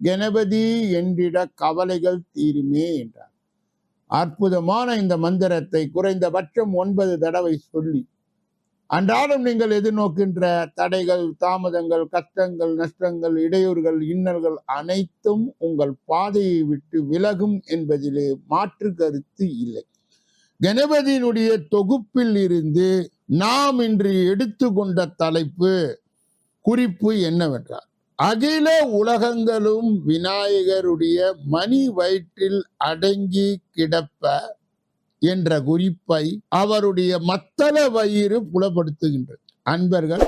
கணபதி என்றிட கவலைகள் தீருமே என்றார். அற்புதமான இந்த மந்திரத்தை குறைந்தபட்சம் ஒன்பது தடவை சொல்லி அன்றாடம் நீங்கள் எதிர்நோக்கின்ற தடைகள் தாமதங்கள் கஷ்டங்கள் நஷ்டங்கள் இடையூறுகள் இன்னல்கள் அனைத்தும் உங்கள் பாதையை விட்டு விலகும் என்பதிலே மாற்று கருத்து இல்லை. கணபதியினுடைய தொகுப்பில் இருந்து நாம் இன்று எடுத்துக்கொண்ட தலைப்பு குறிப்பு என்னவென்றால் அகில உலகங்களும் விநாயகருடைய மணி வயிற்றில் அடங்கி கிடப்ப என்ற குறிப்பை அவருடைய மத்தள வயிறு புலப்படுத்துகின்றது. அன்பர்கள்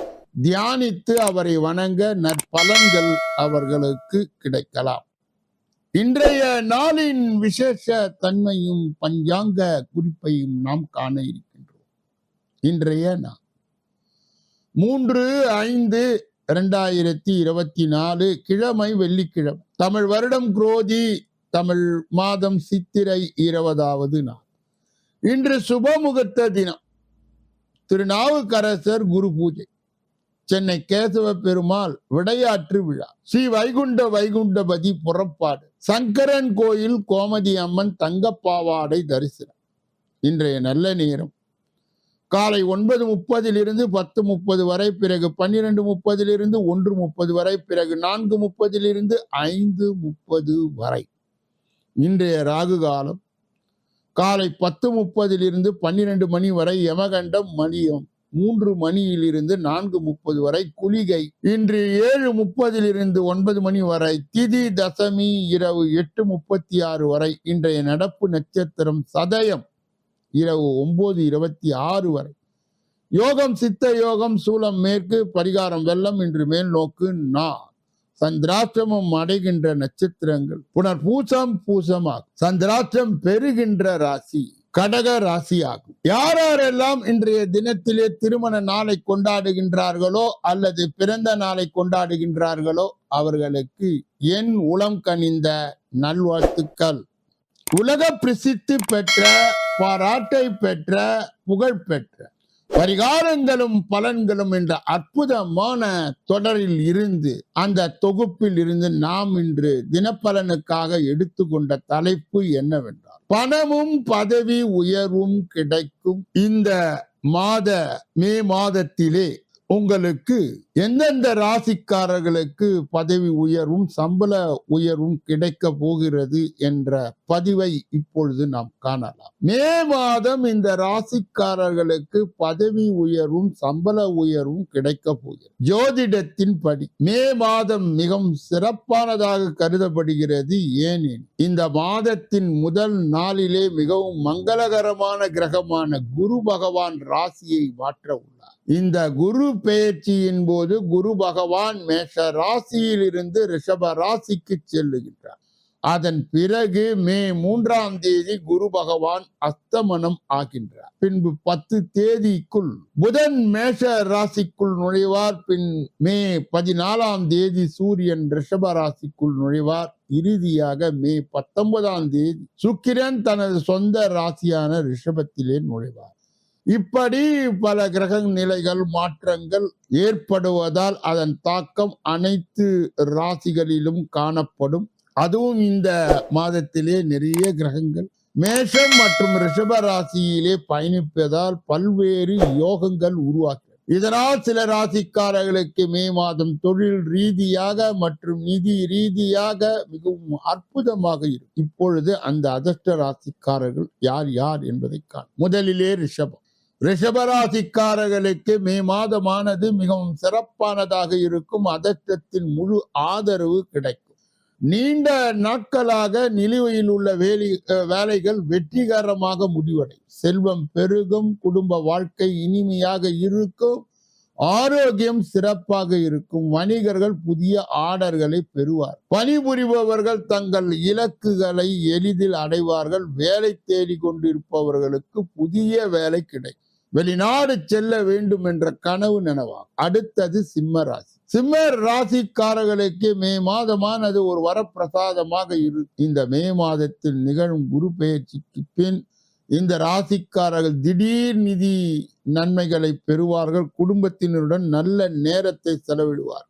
தியானித்து அவரை வணங்க நற்பலன்கள் அவர்களுக்கு கிடைக்கலாம். இன்றைய நாளின் விசேஷ தன்மையும் பஞ்சாங்க குறிப்பையும் நாம் காண இருக்கின்றோம். இன்றைய நாள். மூன்று ஐந்து இரண்டாயிரத்தி இருபத்தி நாலு கிழமை வெள்ளிக்கிழமை. தமிழ் வருடம் குரோதி தமிழ் மாதம் சித்திரை இருபதாவது நாள். இன்று சுபமுகூர்த்த தினம். திருநாவுக்கரசர் குரு பூஜை. சென்னை கேசவ பெருமாள் விடையாற்று விழா. ஸ்ரீ வைகுண்ட வைகுண்டபதி புறப்பாடு. சங்கரன் கோயில் கோமதி அம்மன் தங்கப்பாவாடை தரிசனம். இன்றைய நல்ல நேரம். காலை ஒன்பது முப்பதிலிருந்து பத்து முப்பது வரை பிறகு பன்னிரெண்டு முப்பதிலிருந்து ஒன்று முப்பது வரை பிறகு நான்கு முப்பதிலிருந்து ஐந்து முப்பது வரை. இன்றைய ராகு காலம் காலை பத்து முப்பதிலிருந்து பன்னிரெண்டு மணி வரை யமகண்டம் மணியம் மூன்று மணியிலிருந்து நான்கு முப்பது வரை குளிகை. இன்று ஏழு முப்பதிலிருந்து ஒன்பது மணி வரை திதி தசமி இரவு எட்டு முப்பத்தி ஆறு வரை இன்றைய நடப்பு நட்சத்திரம் சதயம். இரவு ஒன்பது இருபத்தி ஆறு வரை. யோகம் சித்த யோகம் சூலம் மேற்கு பரிகாரம் வெள்ளம் இன்று மேல் நோக்கு நா. சந்திராஷ்டிரமம் அடைகின்ற நட்சத்திரங்கள். புனர் பூசம் பூசமாகும். சந்திராஷ்டம் பெறுகின்ற ராசி கடக ராசி ஆகும் யார் யாரெல்லாம் இன்றைய தினத்திலே திருமண நாளை கொண்டாடுகின்றார்களோ அல்லது பிறந்த நாளை கொண்டாடுகின்றார்களோ அவர்களுக்கு என் உளம் கனிந்த நல்வாழ்த்துக்கள். உலக பிரசித்தி பெற்ற பாராட்டை பெற்ற புகழ் பெற்ற பரிகாரங்களும் பலன்களும் என்ற அற்புதமான தொடரில் இருந்து அந்த தொகுப்பில் இருந்து நாம் இன்று தினப்பலனுக்காக எடுத்துக்கொண்ட தலைப்பு என்னவென்றால் பணமும் பதவி உயர்வும் கிடைக்கும் இந்த மாத மே மாதத்திலே உங்களுக்கு எந்தெந்த ராசிக்காரர்களுக்கு பதவி உயர்வும் சம்பள உயர்வும் கிடைக்க போகிறது என்ற பதிவை இப்பொழுது நாம் காணலாம். மே மாதம் இந்த ராசிக்காரர்களுக்கு பதவி உயர்வும் சம்பள உயர்வும் கிடைக்க போகிறது. ஜோதிடத்தின் படி மே மாதம் மிகவும் சிறப்பானதாக கருதப்படுகிறது. ஏனெனில் இந்த மாதத்தின் முதல் நாளிலே மிகவும் மங்களகரமான கிரகமான குரு பகவான் ராசியை மாற்ற இந்த குரு பெயர்ச்சியின் போது குரு பகவான் மேஷ ராசியிலிருந்து ரிஷப ராசிக்கு செல்லுகின்றார். அதன் பிறகு மே மூன்றாம் தேதி குரு பகவான் அஸ்தமனம் ஆகின்றார். பின்பு பத்து தேதிக்குள் புதன் மேஷ ராசிக்குள் நுழைவார். பின் மே பதினாலாம் தேதி சூரியன் ரிஷப ராசிக்குள் நுழைவார். இறுதியாக மே பத்தொன்பதாம் தேதி சுக்கிரன் தனது சொந்த ராசியான ரிஷபத்திலே நுழைவார். இப்படி பல கிரக நிலைகள் மாற்றங்கள் ஏற்படுவதால் அதன் தாக்கம் அனைத்து ராசிகளிலும் காணப்படும். அதுவும் இந்த மாதத்திலே நிறைய கிரகங்கள். மேஷம் மற்றும் ரிஷப ராசியிலே பயணிப்பதால் பல்வேறு யோகங்கள் உருவாக்கும் இதனால் சில ராசிக்காரர்களுக்கு மே மாதம் தொழில் ரீதியாக மற்றும் நிதி ரீதியாக மிகவும் அற்புதமாக இருக்கும். இப்பொழுது அந்த அதிர்ஷ்ட ராசிக்காரர்கள் யார் யார் என்பதை காண. முதலிலே ரிஷபம். ரிஷபராசிக்காரர்களுக்கு மே மாதமானது மிகவும் சிறப்பானதாக இருக்கும். அதிர்ஷ்டத்தின் முழு ஆதரவு கிடைக்கும். நீண்ட நாட்களாக நிலுவையில் உள்ள வேலை வேலைகள் வெற்றிகரமாக முடிவடையும். செல்வம் பெருகும் குடும்ப வாழ்க்கை இனிமையாக இருக்கும் ஆரோக்கியம் சிறப்பாக இருக்கும். வணிகர்கள் புதிய ஆர்டர்களை பெறுவார். பணிபுரிபவர்கள் தங்கள் இலக்குகளை எளிதில் அடைவார்கள். வேலை தேடிக் கொண்டிருப்பவர்களுக்கு புதிய வேலை கிடைக்கும். வெளிநாடு செல்ல வேண்டும் என்ற கனவு நனவாகும் அடுத்தது சிம்ம ராசி. சிம்ம ராசிக்காரர்களுக்கு மே மாதமானது ஒரு வரப்பிரசாதமாக இரு இந்த மே மாதத்தில் நிகழும் குரு பெயர்ச்சிக்கு பின் இந்த ராசிக்காரர்கள் திடீர் நிதி நன்மைகளை பெறுவார்கள். குடும்பத்தினருடன் நல்ல நேரத்தை செலவிடுவார்.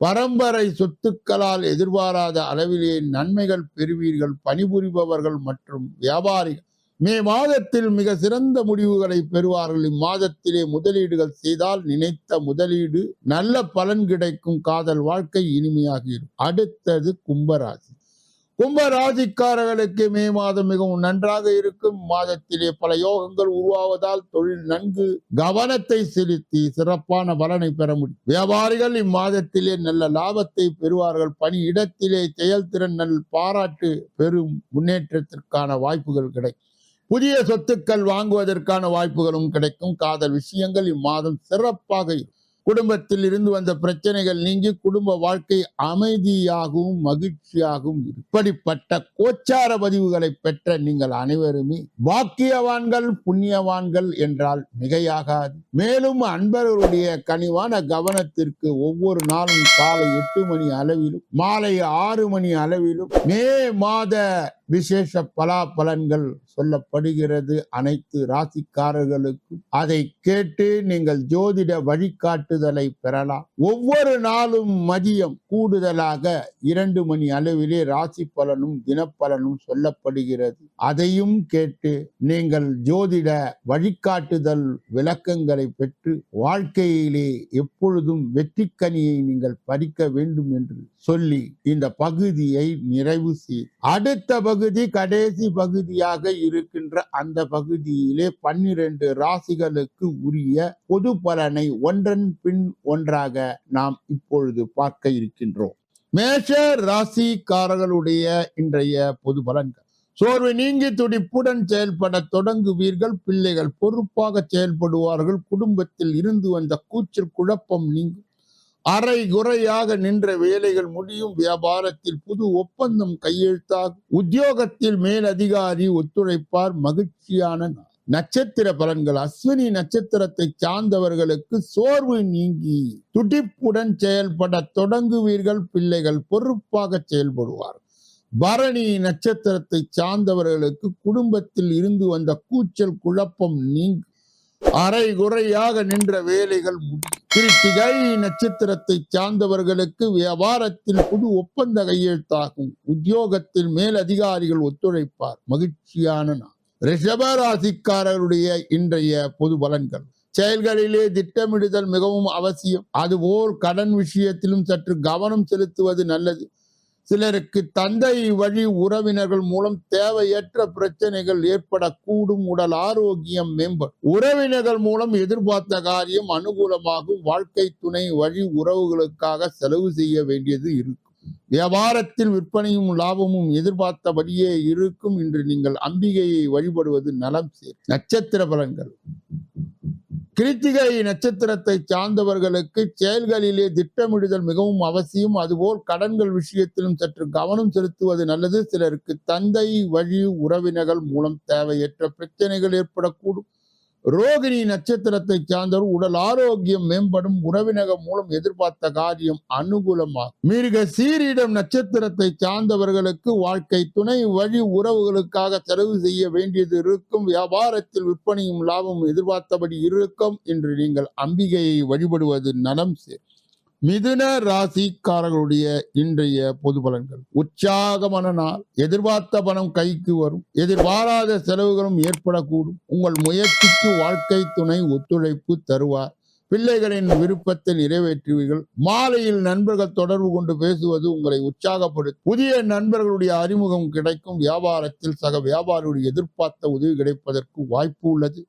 பரம்பரை சொத்துக்களால் எதிர்பாராத அளவிலே நன்மைகள் பெறுவீர்கள். பணிபுரிபவர்கள் மற்றும் வியாபாரிகள் மே மாதத்தில் மிக சிறந்த முடிவுகளை பெறுவார்கள். இம்மாதத்திலே முதலீடுகள் செய்தால் நினைத்த முதலீடு நல்ல பலன் கிடைக்கும். காதல் வாழ்க்கை இனிமையாக இருக்கும். அடுத்தது கும்பராசி. கும்பராசிக்காரர்களுக்கு மே மாதம் மிகவும் நன்றாக இருக்கும். மாதத்திலே பல யோகங்கள் உருவாவதால் தொழில் நன்கு கவனத்தை செலுத்தி சிறப்பான பலனை பெற முடியும். வியாபாரிகள் இம்மாதத்திலே நல்ல லாபத்தை பெறுவார்கள். பணி இடத்திலே செயல்திறன் நல் பாராட்டு பெரும் முன்னேற்றத்திற்கான வாய்ப்புகள் கிடைக்கும். புதிய சொத்துக்கள் வாங்குவதற்கான வாய்ப்புகளும் கிடைக்கும். காதல் விஷயங்கள் இம்மாதம் சிறப்பாக குடும்பத்தில் இருந்து வந்த பிரச்சனைகள் நீங்கி குடும்ப வாழ்க்கை அமைதியாகவும் மகிழ்ச்சியாகவும் இப்படிப்பட்ட கோச்சார பதிவுகளை பெற்ற நீங்கள் அனைவருமே பாக்கியவான்கள் புண்ணியவான்கள் என்றால் மிகையாகாது. மேலும் அன்பர்களுடைய கனிவான கவனத்திற்கு ஒவ்வொரு நாளும் காலை எட்டு மணி அளவிலும் மாலை ஆறு மணி அளவிலும் மே மாத விசேஷ பலாபலன்கள் சொல்லப்படுகிறது. அனைத்து ராசிக்காரர்களுக்கும் அதை கேட்டு நீங்கள் ஜோதிட வழிகாட்டுதலை பெறலாம். ஒவ்வொரு நாளும் மதியம் கூடுதலாக இரண்டு மணி அளவிலே ராசி பலனும் தினப்பலனும் சொல்லப்படுகிறது. அதையும் கேட்டு நீங்கள் ஜோதிட வழிகாட்டுதல் விளக்கங்களை பெற்று வாழ்க்கையிலே எப்பொழுதும் வெற்றிக்கனியை நீங்கள் பறிக்க வேண்டும் என்று சொல்லி இந்த பகுதியை நிறைவு செய். அடுத்த பகுதி கடைசி பகுதியாக இருக்கின்ற அந்த பகுதியிலே பன்னிரண்டு ராசிகளுக்கு உரிய பொது பலனை ஒன்றன் பின் ஒன்றாக நாம் இப்பொழுது பார்க்க இருக்கின்றோம். மேஷ ராசிக்காரர்களுடைய இன்றைய பொது பலன்கள். சோர்வு நீங்கி துடிப்புடன் செயல்பட தொடங்குவீர்கள். பிள்ளைகள் பொறுப்பாக செயல்படுவார்கள். குடும்பத்தில் இருந்து வந்த கூச்சல் குழப்பம் நீங்கும். அரை குறையாக நின்ற வேலைகள் முடியும். வியாபாரத்தில் புது ஒப்பந்தம் கையெழுத்தாகும் உத்தியோகத்தில் மேலதிகாரி ஒத்துழைப்பார். மகிழ்ச்சியான நட்சத்திர பலன்கள். அஸ்வினி நட்சத்திரத்தை சார்ந்தவர்களுக்கு சோர்வு நீங்கி துடிப்புடன் செயல்பட தொடங்குவீர்கள். பிள்ளைகள் பொறுப்பாக செயல்படுவார். பரணி நட்சத்திரத்தை சார்ந்தவர்களுக்கு குடும்பத்தில் இருந்து வந்த கூச்சல் குழப்பம் நீங்கும். அரை குறையாக நின்ற வேலைகள் கிருத்திகை நட்சத்திரத்தை சார்ந்தவர்களுக்கு வியாபாரத்தில் புது ஒப்பந்த கையெழுத்தாகும். உத்தியோகத்தில் மேலதிகாரிகள் ஒத்துழைப்பார். மகிழ்ச்சியான நாள். ரிஷபராசிக்காரருடைய இன்றைய பொது பலன்கள். செயல்களிலே திட்டமிடுதல் மிகவும் அவசியம். அதுபோல் கடன் விஷயத்திலும் சற்று கவனம் செலுத்துவது நல்லது. சிலருக்கு தந்தை வழி உறவினர்கள் மூலம் தேவையற்ற பிரச்சனைகள் ஏற்படக்கூடும். உடல் ஆரோக்கியம் மேம்படும். உறவினர்கள் மூலம் எதிர்பார்த்த காரியம் அனுகூலமாகும். வாழ்க்கை துணை வழி உறவுகளுக்காக செலவு செய்ய வேண்டியது இருக்கும். வியாபாரத்தில் விற்பனையும் லாபமும் எதிர்பார்த்தபடியே இருக்கும். இன்று நீங்கள் அம்பிகையை வழிபடுவது நலம் சேர் நட்சத்திர பலன்கள். கிருத்திகை நட்சத்திரத்தை சார்ந்தவர்களுக்கு செயல்களிலே திட்டமிடுதல் மிகவும் அவசியம். அதுபோல் கடன்கள் விஷயத்திலும் சற்று கவனம் செலுத்துவது நல்லது. சிலருக்கு தந்தை வழி உறவினர்கள் மூலம் தேவையற்ற பிரச்சனைகள் ஏற்படக்கூடும். ரோகிணி நட்சத்திரத்தை சார்ந்தவர் உடல் ஆரோக்கியம் மேம்படும் உறவினகம் மூலம் எதிர்பார்த்த காரியம் அனுகூலமாகும் மிருக சீரிடம் நட்சத்திரத்தை சார்ந்தவர்களுக்கு வாழ்க்கை துணை வழி உறவுகளுக்காக செலவு செய்ய வேண்டியது இருக்கும். வியாபாரத்தில் விற்பனையும் லாபமும் எதிர்பார்த்தபடி இருக்கும் என்று நீங்கள் அம்பிகையை வழிபடுவது நலம் சேர் மிதுன ராசிக்காரர்களுடைய இன்றைய பொது பலன்கள். உற்சாகமான நாள் எதிர்பார்த்த பணம் கைக்கு வரும் எதிர்பாராத செலவுகளும் ஏற்படக்கூடும். உங்கள் முயற்சிக்கு வாழ்க்கை துணை ஒத்துழைப்பு தருவார். பிள்ளைகளின் விருப்பத்தை நிறைவேற்றுவீர்கள். மாலையில் நண்பர்கள் தொடர்பு கொண்டு பேசுவது உங்களை உற்சாகப்படுத்தும். புதிய நண்பர்களுடைய அறிமுகம் கிடைக்கும். வியாபாரத்தில் சக வியாபாரியுடைய எதிர்பார்த்த உதவி கிடைப்பதற்கு வாய்ப்பு உள்ளது.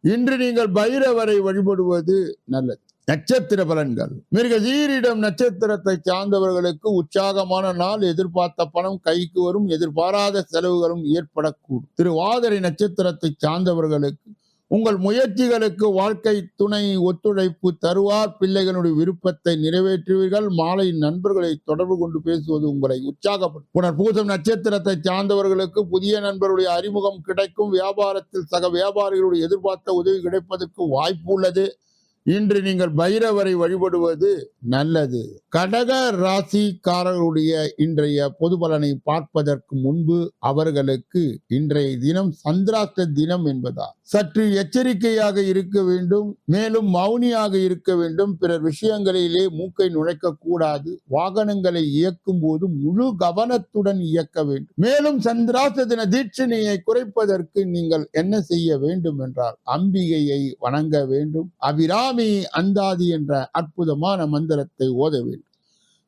இன்று நீங்கள் பைரவரை வழிபடுவது நல்லது. நட்சத்திர பலன்கள். மிருகசீரிடம் நட்சத்திரத்தை சார்ந்தவர்களுக்கு உற்சாகமான நாள் எதிர்பார்த்த பணம் கைக்கு வரும் எதிர்பாராத செலவுகளும் ஏற்படக்கூடும். திருவாதிரை நட்சத்திரத்தை சார்ந்தவர்களுக்கு உங்கள் முயற்சிகளுக்கு வாழ்க்கை துணை ஒத்துழைப்பு தருவார். பிள்ளைகளுடைய விருப்பத்தை நிறைவேற்றுவீர்கள். மாலை நண்பர்களை தொடர்பு கொண்டு பேசுவது உங்களை உற்சாகப்படும் புனர் பூசம் நட்சத்திரத்தை சார்ந்தவர்களுக்கு புதிய நண்பருடைய அறிமுகம் கிடைக்கும். வியாபாரத்தில் சக வியாபாரிகளுடைய எதிர்பார்த்த உதவி கிடைப்பதற்கு வாய்ப்பு உள்ளது. இன்று நீங்கள் பைரவரை வழிபடுவது நல்லது. கடக ராசிக்காரர்களுடைய இன்றைய பொது பலனை பார்ப்பதற்கு முன்பு அவர்களுக்கு இன்றைய தினம் சந்திராஷ்ட தினம் என்பதால் சற்று எச்சரிக்கையாக இருக்க வேண்டும் மேலும் மௌனியாக இருக்க வேண்டும். பிறர் விஷயங்களிலே மூக்கை நுழைக்க கூடாது வாகனங்களை இயக்கும் போது முழு கவனத்துடன் இயக்க வேண்டும். மேலும் சந்திராச தின தீட்சணையை குறைப்பதற்கு நீங்கள் என்ன செய்ய வேண்டும் என்றால் அம்பிகையை வணங்க வேண்டும். அபிராமி அந்தாதி என்ற அற்புதமான மந்திரத்தை ஓத வேண்டும்.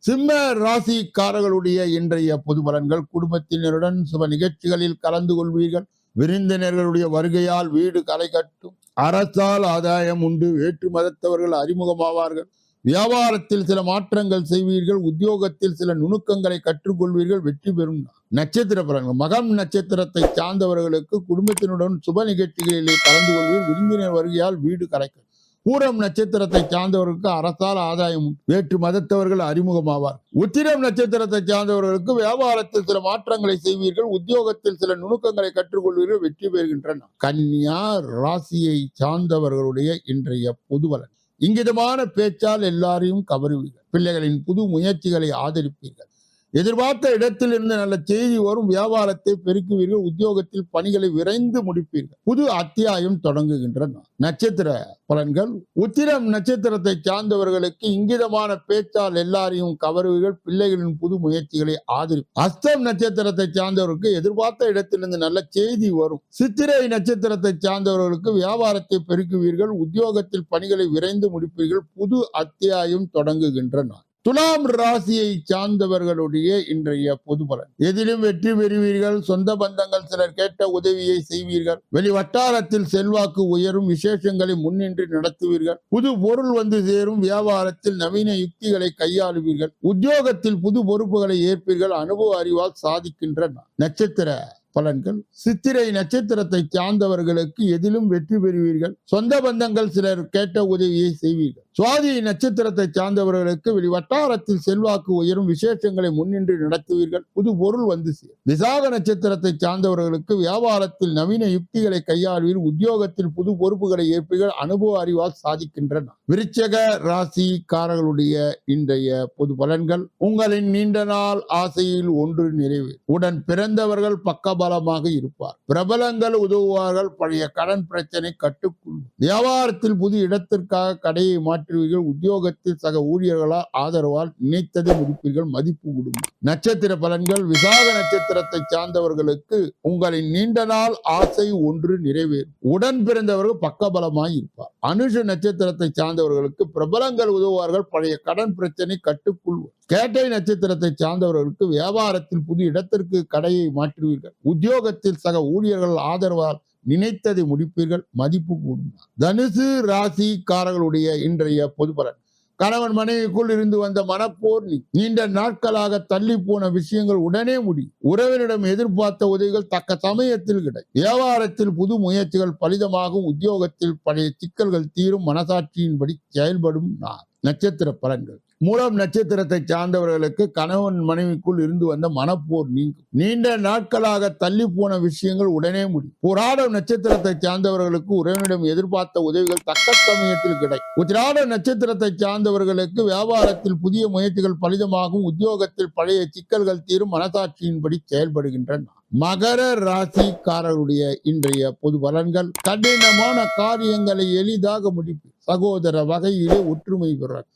சிம்ம ராசிக்காரர்களுடைய இன்றைய பொது பலன்கள் குடும்பத்தினருடன் சுப நிகழ்ச்சிகளில் கலந்து கொள்வீர்கள். விருந்தினர்களுடைய வருகையால் வீடு களை கட்டும். அரசால் ஆதாயம் உண்டு. வேற்று மதத்தவர்கள் அறிமுகமாவார்கள். வியாபாரத்தில் சில மாற்றங்கள் செய்வீர்கள். உத்தியோகத்தில் சில நுணுக்கங்களை கற்றுக்கொள்வீர்கள். வெற்றி பெறும் நட்சத்திர பலன்கள் மகம் நட்சத்திரத்தை சார்ந்தவர்களுக்கு குடும்பத்தினுடன் சுப நிகழ்ச்சிகளிலே கலந்து கொள்வீர் விருந்தினர் வருகையால் வீடு கரைக்கும் பூரம் நட்சத்திரத்தை சார்ந்தவர்களுக்கு அரசால் ஆதாயம் வேற்று மதத்தவர்கள் அறிமுகமாவார். உத்திரம் நட்சத்திரத்தை சார்ந்தவர்களுக்கு வியாபாரத்தில் சில மாற்றங்களை செய்வீர்கள் உத்தியோகத்தில் சில நுணுக்கங்களை கற்றுக்கொள்வீர்கள் வெற்றி பெறுகின்றன. கன்னியா ராசியை சார்ந்தவர்களுடைய இன்றைய புதுவலன் இங்கிதமான பேச்சால் எல்லாரையும் கவருவீர்கள். பிள்ளைகளின் புது முயற்சிகளை ஆதரிப்பீர்கள். எதிர்பார்த்த இடத்தில் இருந்து நல்ல செய்தி வரும் வியாபாரத்தை பெருக்குவீர்கள் உத்தியோகத்தில் பணிகளை விரைந்து முடிப்பீர்கள். புது அத்தியாயம் தொடங்குகின்றன. நட்சத்திர பலன்கள். உத்திரம் நட்சத்திரத்தை சார்ந்தவர்களுக்கு இங்கிதமான பேச்சால் எல்லாரையும் கவருவீர்கள் பிள்ளைகளின் புது முயற்சிகளை ஆதரி அஸ்தம் நட்சத்திரத்தை சார்ந்தவர்களுக்கு எதிர்பார்த்த இடத்திலிருந்து நல்ல செய்தி வரும். சித்திரை நட்சத்திரத்தை சார்ந்தவர்களுக்கு வியாபாரத்தை பெருக்குவீர்கள் உத்தியோகத்தில் பணிகளை விரைந்து முடிப்பீர்கள் புது அத்தியாயம் தொடங்குகின்றன. துலாம் ராசியை சார்ந்தவர்களுடைய இன்றைய பொது பலன். எதிலும் வெற்றி பெறுவீர்கள் சொந்த பந்தங்கள் சிலர் கேட்ட உதவியை செய்வீர்கள். வெளி வட்டாரத்தில் செல்வாக்கு உயரும் விசேஷங்களை முன்னின்று நடத்துவீர்கள். புது பொருள் வந்து சேரும் வியாபாரத்தில் நவீன யுக்திகளை கையாளுவீர்கள். உத்தியோகத்தில் புது பொறுப்புகளை ஏற்பீர்கள் அனுபவ அறிவால் சாதிக்கின்ற நட்சத்திர பலன்கள். சித்திரை நட்சத்திரத்தை சார்ந்தவர்களுக்கு எதிலும் வெற்றி பெறுவீர்கள். சொந்த பந்தங்கள் சிலர் கேட்ட உதவியை செய்வீர்கள். சுவாதி நட்சத்திரத்தை சார்ந்தவர்களுக்கு வெளி வட்டாரத்தில் செல்வாக்கு உயரும் விசேஷங்களை முன்னின்று நடத்துவீர்கள். புது பொருள் வந்து சேரும். விசாக நட்சத்திரத்தை சார்ந்தவர்களுக்கு வியாபாரத்தில் நவீன யுக்திகளை கையாள்வீர் உத்தியோகத்தில் புது பொறுப்புகளை ஏற்பீர்கள். அனுபவ அறிவால் சாதிக்கின்றன விருச்சக ராசிக்காரர்களுடைய இன்றைய பொது பலன்கள். உங்களின் நீண்ட நாள் ஆசையில் ஒன்று நிறைவு உடன் பிறந்தவர்கள் பலமாக இருப்பார். பிரபலங்கள் உதவுவார்கள் பழைய கடன் பிரச்சனை கட்டுக்குள். வியாபாரத்தில் புது இடத்திற்காக கடையை மாற்றுவீர்கள் உத்தியோகத்தில் சக ஊழியர்களால் ஆதரவால் நினைத்ததை முடிப்பீர்கள் மதிப்பு கூடும். நட்சத்திர பலன்கள் விசாக நட்சத்திரத்தை சார்ந்தவர்களுக்கு உங்களின் நீண்ட நாள் ஆசை ஒன்று நிறைவேறும். உடன் பிறந்தவர்கள் பக்கபலமாய் இருப்பார். அனுஷ நட்சத்திரத்தை சார்ந்தவர்களுக்கு பிரபலங்கள் உதவுவார்கள் பழைய கடன் பிரச்சனை கட்டுக்குள் கேட்டை நட்சத்திரத்தை சார்ந்தவர்களுக்கு வியாபாரத்தில் புது இடத்திற்கு கடையை மாற்றுவீர்கள். உத்தியோகத்தில் சக ஊழியர்கள் ஆதரவால் நினைத்ததை முடிப்பீர்கள் மதிப்பு கூடும் தனுசு ராசிக்காரர்களுடைய இன்றைய பொது பலன். கணவன் மனைவிக்குள் இருந்து வந்த மனப்போர் நீண்ட நாட்களாக தள்ளி போன விஷயங்கள் உடனே முடியும் உறவினிடம் எதிர்பார்த்த உதவிகள் தக்க சமயத்தில் கிடை. வியாபாரத்தில் புது முயற்சிகள் பலிதமாகும் உத்தியோகத்தில் பழைய சிக்கல்கள் தீரும் மனசாட்சியின்படி செயல்படும் நான் நட்சத்திர பலன்கள். மூலம் நட்சத்திரத்தை சார்ந்தவர்களுக்கு கணவன் மனைவிக்குள் இருந்து வந்த மனப்போர் நீங்கும். நீண்ட நாட்களாக தள்ளி போன விஷயங்கள் உடனே முடியும். புராடம் நட்சத்திரத்தை சார்ந்தவர்களுக்கு உறவினிடம் எதிர்பார்த்த உதவிகள் தக்க சமயத்தில் கிடை உத்திராட நட்சத்திரத்தை சார்ந்தவர்களுக்கு வியாபாரத்தில் புதிய முயற்சிகள் பலிதமாகும். உத்தியோகத்தில் பழைய சிக்கல்கள் தீரும் மனசாட்சியின்படி செயல்படுகின்றன. மகர ராசிக்காரருடைய இன்றைய பொது பலன்கள் கடினமான காரியங்களை எளிதாக முடிப்பு சகோதர வகையிலே ஒற்றுமை பெறார்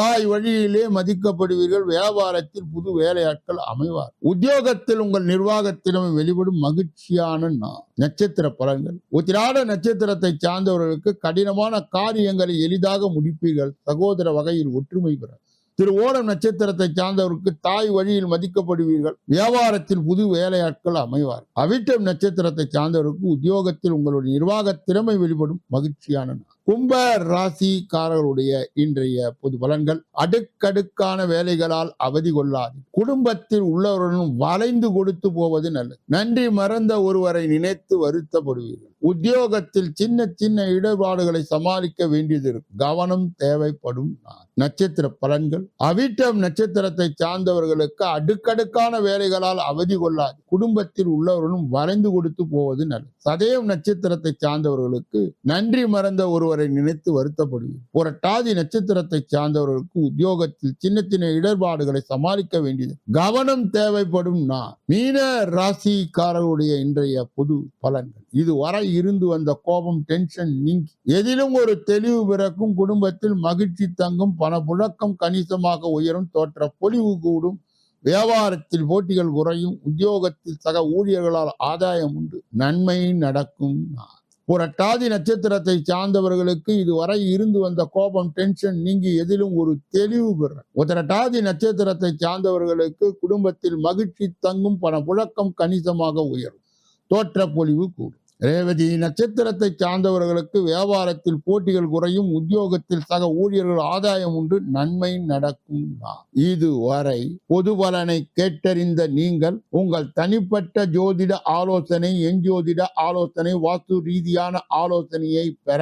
தாய் வழியிலே மதிக்கப்படுவீர்கள். வியாபாரத்தில் புது வேலையாட்கள் அமைவார். உத்தியோகத்தில் உங்கள் நிர்வாகத்திறமை வெளிப்படும் மகிழ்ச்சியான நட்சத்திர பலன்கள். உத்திராட நட்சத்திரத்தை சார்ந்தவர்களுக்கு கடினமான காரியங்களை எளிதாக முடிப்பீர்கள். சகோதர வகையில் ஒற்றுமை பெற. திரு ஓணம் நட்சத்திரத்தை சார்ந்தவருக்கு தாய் வழியில் மதிக்கப்படுவீர்கள். வியாபாரத்தில் புது வேலையாட்கள் அமைவார். அவிட்டம் நட்சத்திரத்தை சார்ந்தவருக்கு உத்தியோகத்தில் உங்களுடைய நிர்வாக திறமை வெளிப்படும் மகிழ்ச்சியான நாள். கும்ப ராசிக்காரர்களுடைய இன்றைய பொது பலன்கள் அடுக்கடுக்கான வேலைகளால் அவதி கொள்ளாது. குடும்பத்தில் உள்ளவர்களும் வளைந்து கொடுத்து போவது நல்லது. நன்றி மறந்த ஒருவரை நினைத்து வருத்தப்படுவீர்கள். உத்தியோகத்தில் சின்ன சின்ன இடர்பாடுகளை சமாளிக்க வேண்டியது இருக்கும். கவனம் தேவைப்படும் நட்சத்திர பலன்கள். அவிட்டம் நட்சத்திரத்தை சார்ந்தவர்களுக்கு அடுக்கடுக்கான வேலைகளால் அவதி கொள்ளாது. குடும்பத்தில் உள்ளவர்களும் வளைந்து கொடுத்து போவது நல்லது. சதயம் நட்சத்திரத்தை சார்ந்தவர்களுக்கு நன்றி மறந்த ஒருவர் நினைத்து வருத்தப்படுவீர் புரட்டாதி நட்சத்திரத்தை சார்ந்தவர்களுக்கு உத்தியோகத்தில் சின்ன சின்ன இடர்பாடுகளை சமாளிக்க வேண்டியது. கவனம் தேவைப்படும் நான். மீன ராசிக்காரர்களுடைய இன்றைய பொது பலன்கள். இது வரை இருந்து வந்த கோபம் டென்ஷன் நீங்கி எதிலும் ஒரு தெளிவு பிறக்கும் குடும்பத்தில் மகிழ்ச்சி தங்கும் பணப்புழக்கம் கணிசமாக உயரும் தோற்ற பொலிவு கூடும் வியாபாரத்தில் போட்டிகள் குறையும் உத்தியோகத்தில் சக ஊழியர்களால் ஆதாயம் உண்டு. நன்மை நடக்கும் நான். புரட்டாதி நட்சத்திரத்தை சார்ந்தவர்களுக்கு இதுவரை இருந்து வந்த கோபம் டென்ஷன் நீங்கி எதிலும் ஒரு தெளிவு பெற. உதரட்டாதி நட்சத்திரத்தை சார்ந்தவர்களுக்கு குடும்பத்தில் மகிழ்ச்சி தங்கும் பண புழக்கம் கணிசமாக உயரும். தோற்ற பொலிவு கூடும். ரேவதி நட்சத்திரத்தை சார்ந்தவர்களுக்கு வியாபாரத்தில் போட்டிகள் குறையும் உத்தியோகத்தில் சக ஊழியர்கள் ஆதாயம் உண்டு நன்மை நடக்கும் இதுவரை பொது பலனை கேட்டறிந்த நீங்கள் உங்கள் தனிப்பட்ட ஜோதிட ஆலோசனை எஞ்சோதிட ஆலோசனை வாஸ்து ரீதியான ஆலோசனையை பெற.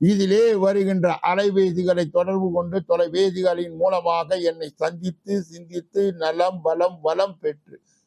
இதிலே வருகின்ற அலைபேசிகளை தொடர்பு கொண்டு தொலைபேசிகளின் மூலமாக என்னை சந்தித்து சிந்தித்து நலம் பலம் வளம் பெற்று